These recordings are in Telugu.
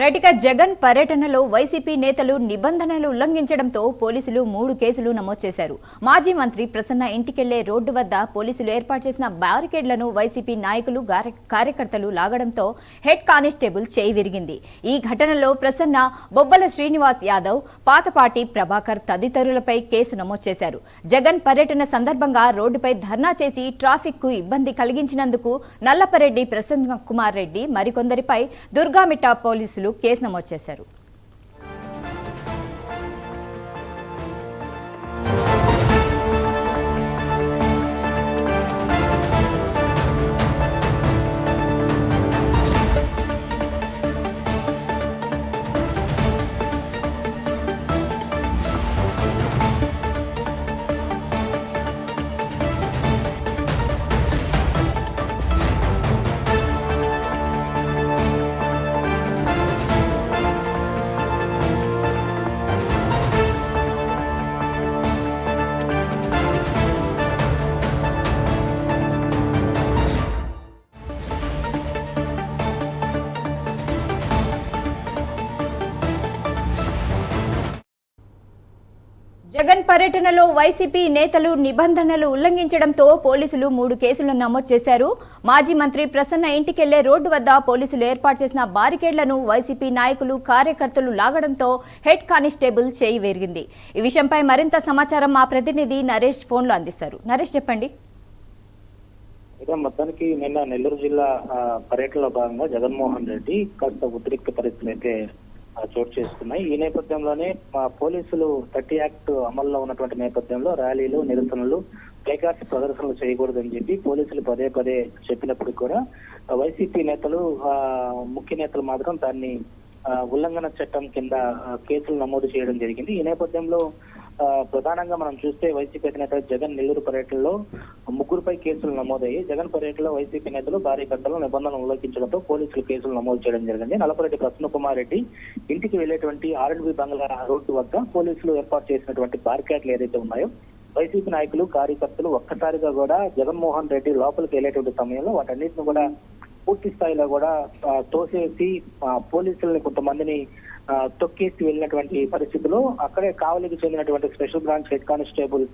రైట్గా జగన్ పర్యటనలో వైసీపీ నేతలు నిబంధనలు ఉల్లంఘించడంతో పోలీసులు మూడు కేసులు నమోదు చేశారు. మాజీ మంత్రి ప్రసన్న ఇంటికెళ్ళే రోడ్డు వద్ద పోలీసులు ఏర్పాటు చేసిన బ్యారికేడ్లను వైసీపీ నాయకులు కార్యకర్తలు లాగడంతో హెడ్ కానిస్టేబుల్ చేయి విరిగింది. ఈ ఘటనలో ప్రసన్న బొబ్బల శ్రీనివాస్ యాదవ్ పాతపాటి ప్రభాకర్ తదితరులపై కేసు నమోదు చేశారు. జగన్ పర్యటన సందర్భంగా రోడ్డుపై ధర్నా చేసి ట్రాఫిక్కు ఇబ్బంది కలిగించినందుకు నల్లపరెడ్డి ప్రసన్న కుమార్ రెడ్డి మరికొందరిపై దుర్గామిట్ట పోలీసులు కేసు నమోదు చేశారు. జగన్ పర్యటనలో వైసీపీ నేతలు నిబంధనలు ఉల్లంఘించడంతో పోలీసులు మూడు కేసులు నమోదు చేశారు. మాజీ మంత్రి ప్రసన్న ఇంటికెళ్ళే రోడ్డు వద్ద పోలీసులు ఏర్పాటు చేసిన బారికేడ్లను వైసీపీ నాయకులు కార్యకర్తలు లాగడంతో హెడ్ కానిస్టేబుల్ చేయి వేరిగింది. ఈ విషయంపై మరింత సమాచారం మా ప్రతినిధి నరేష్ ఫోన్లో అందిస్తారు. నరేష్ చెప్పండి. అయితే మొత్తానికి నిన్న నెల్లూరు జిల్లా పర్యటనలో భాగంగా జగన్మోహన్ రెడ్డి కాస్త ఉద్రిక్త పరిస్థితులు అయితే చోటు చేసుకున్నాయి. ఈ నేపథ్యంలోనే పోలీసులు థర్టీ యాక్ట్ అమల్లో ఉన్నటువంటి నేపథ్యంలో ర్యాలీలు నిరసనలు ప్లేకార్డ్స్ ప్రదర్శనలు చేయకూడదని చెప్పి పోలీసులు పదే పదే చెప్పినప్పుడు కూడా వైసీపీ నేతలు ఆ, ముఖ్య నేతలు మాత్రం దాన్ని ఆ, ఉల్లంఘన చట్టం కింద కేసులు నమోదు చేయడం జరిగింది. ఈ నేపథ్యంలో ప్రధానంగా మనం చూస్తే వైసీపీ అధినేత జగన్ నెల్లూరు పర్యటనలో ముగ్గురుపై కేసులు నమోదయ్యాయి. జగన్ పర్యటనలో వైసీపీ నేతలు కార్యకర్తలు నిబంధనలు ఉల్లంఘించడంతో పోలీసులు కేసులు నమోదు చేయడం జరిగింది. నలపరెడ్డి ప్రసన్నకుమార్ రెడ్డి ఇంటికి వెళ్ళేటువంటి ఆర్ఎండ్బి బంగ్లా రోడ్డు వద్ద పోలీసులు ఏర్పాటు చేసినటువంటి బార్కెట్లు ఏదైతే ఉన్నాయో వైసీపీ నాయకులు కార్యకర్తలు ఒక్కసారిగా కూడా జగన్మోహన్ రెడ్డి లోపలికి వెళ్ళేటువంటి సమయంలో వాటన్నిటిని కూడా పూర్తి స్థాయిలో కూడా తోసేసి పోలీసుల్ని కొంతమందిని తొక్కేసి వెళ్ళినటువంటి పరిస్థితిలో అక్కడే కావలికి చెందినటువంటి special branch head constable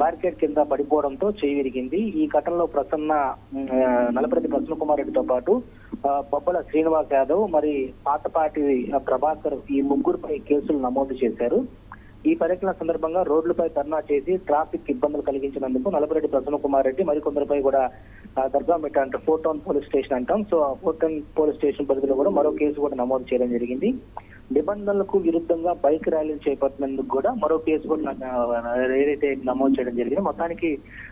barricade కింద పడిపోవడంతో చేయి విరిగింది. ఈ ఘటనలో ప్రసన్న ఉమ్, నలపరెడ్డి ప్రసన్న కుమార్ రెడ్డితో పాటు బొబ్బల శ్రీనివాస్ యాదవ్ మరి పాతపాటి ప్రభాకర్ ఈ ముగ్గురుపై కేసులు నమోదు చేశారు. ఈ పర్యటన సందర్భంగా రోడ్లపై ధర్నా చేసి ట్రాఫిక్ ఇబ్బందులు కలిగించినందుకు నలపరెడ్డి ప్రసన్న కుమార్ రెడ్డి మరికొందరిపై కూడా దర్గా దర్గామిట్ట అంటే ఫోర్ టౌన్ పోలీస్ స్టేషన్ అంటాం. సో ఆ ఫోర్ టౌన్ పోలీస్ స్టేషన్ పరిధిలో కూడా మరో కేసు కూడా నమోదు చేయడం జరిగింది. నిబంధనలకు విరుద్ధంగా బైక్ ర్యాలీలు చేపట్టినందుకు కూడా మరో కేసు కూడా ఏదైతే నమోదు చేయడం జరిగింది మొత్తానికి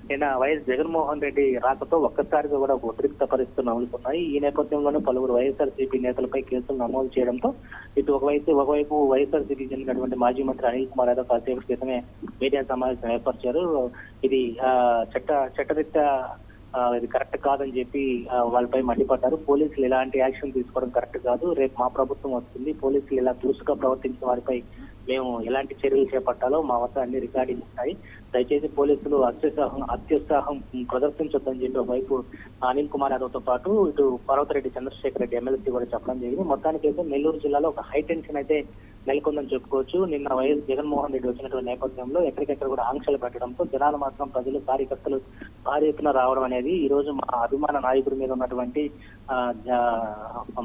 నిన్న వైఎస్ జగన్మోహన్ రెడ్డి రాకతో ఒక్కసారిగా కూడా ఒక ఉద్రిక్త పరిస్థితులు నవ్వుతున్నాయి ఈ నేపథ్యంలోనే పలువురు వైఎస్ఆర్సీపీ నేతలపై కేసులు నమోదు చేయడంతో ఇటు ఒకవైపు ఒకవైపు వైఎస్ఆర్సీపీ చెందినటువంటి మాజీ మంత్రి అనిల్ కుమార్ యాదవ్ కాసేపటి క్రితమే మీడియా సమావేశం ఏర్పరిచారు. ఇది చట్ట చట్టరీత్యా ఇది కరెక్ట్ కాదని చెప్పి వాళ్ళపై మండిపడ్డారు పోలీసులు ఎలాంటి యాక్షన్ తీసుకోవడం కరెక్ట్ కాదు. రేపు మా ప్రభుత్వం వస్తుంది. పోలీసులు ఇలా దురుసుగా ప్రవర్తించిన వారిపై మేము ఎలాంటి చర్యలు చేపట్టాలో మా వద్ద అన్ని రికార్డింగ్ ఉంటాయి. దయచేసి పోలీసులు అత్యుత్సాహం అత్యుత్సాహం ప్రదర్శించొద్దని చెప్పి ఒకవైపు అనిల్ కుమార్ యాదవ్తో పాటు ఇటు పర్వతరెడ్డి చంద్రశేఖర్ రెడ్డి ఎమ్మెల్సీ కూడా చెప్పడం జరిగింది. మొత్తానికైతే నెల్లూరు జిల్లాలో ఒక హై టెన్షన్ అయితే నెలకొందని చెప్పుకోవచ్చు. నిన్న వైఎస్ జగన్మోహన్ రెడ్డి వచ్చినటువంటి నేపథ్యంలో ఎక్కడికెక్కడ కూడా ఆంక్షలు పెట్టడంతో జనాలు మాత్రం ప్రజలు కార్యకర్తలు భారీ ఎత్తున రావడం అనేది ఈ రోజు మా అభిమాన నాయకుడి మీద ఉన్నటువంటి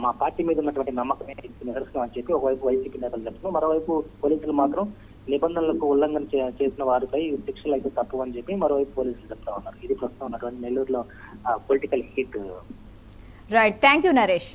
మా పార్టీ మీద ఉన్నటువంటి నమ్మకమే నిదర్శనం అని చెప్పి ఒకవైపు వైసీపీ నేతలు చెప్తున్నారు. మరోవైపు పోలీసులు మాత్రం నిబంధనలకు ఉల్లంఘన చేసిన వారిపై శిక్షలు అయితే అని చెప్పి మరోవైపు పోలీసులు చెప్తా ఉన్నారు. ఇది ప్రస్తుతం ఉన్నటువంటి నెల్లూరులో political heat right thank you Naresh